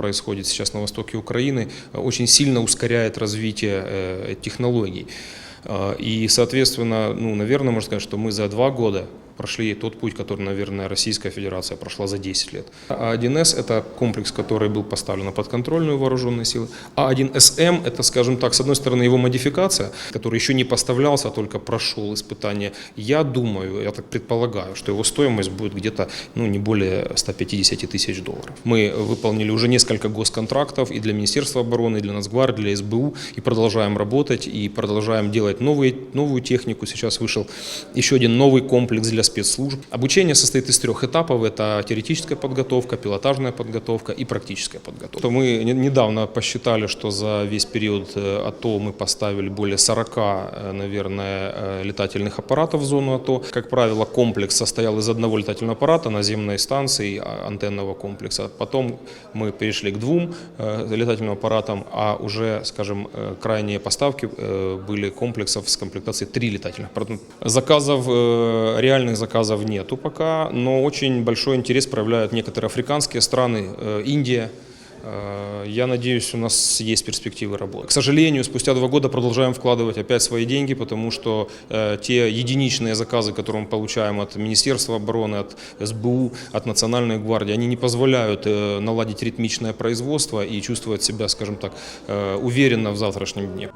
происходит сейчас на востоке Украины, э, очень сильно ускоряет развитие э, технологий. Э, И, соответственно, ну, наверное, можно сказать, что мы за два года прошли тот путь, который, наверное, Российская Федерация прошла за 10 лет. А1С – это комплекс, который был поставлен на подконтрольную вооруженные силы. А1СМ – это, скажем так, с одной стороны, его модификация, который еще не поставлялся, а только прошел испытание. Я думаю, я так предполагаю, что его стоимость будет где-то ну, не более 150 тысяч долларов. Мы выполнили уже несколько госконтрактов и для Министерства обороны, и для Нацгвардии, для СБУ, и продолжаем работать, и продолжаем делать новые, новую технику. Сейчас вышел еще один новый комплекс для спецслужб. Обучение состоит из трех этапов. Это теоретическая подготовка, пилотажная подготовка и практическая подготовка. Мы не- недавно посчитали, что за весь период э, АТО мы поставили более 40, э, наверное, э, летательных аппаратов в зону АТО. Как правило, комплекс состоял из одного летательного аппарата, наземной станции, а, антенного комплекса. Потом мы перешли к двум летательным аппаратам, а уже, скажем, крайние поставки были комплексов с комплектацией три летательных аппарата. Заказов, реальных заказов нету пока, но очень большой интерес проявляют некоторые африканские страны, э, Индия, Э, Я надеюсь, у нас есть перспективы работы. К сожалению, спустя два года продолжаем вкладывать опять свои деньги, потому что э, те единичные заказы, которые мы получаем от Министерства обороны, от СБУ, от Национальной гвардии, они не позволяют наладить ритмичное производство и чувствовать себя, скажем так, уверенно в завтрашнем дне.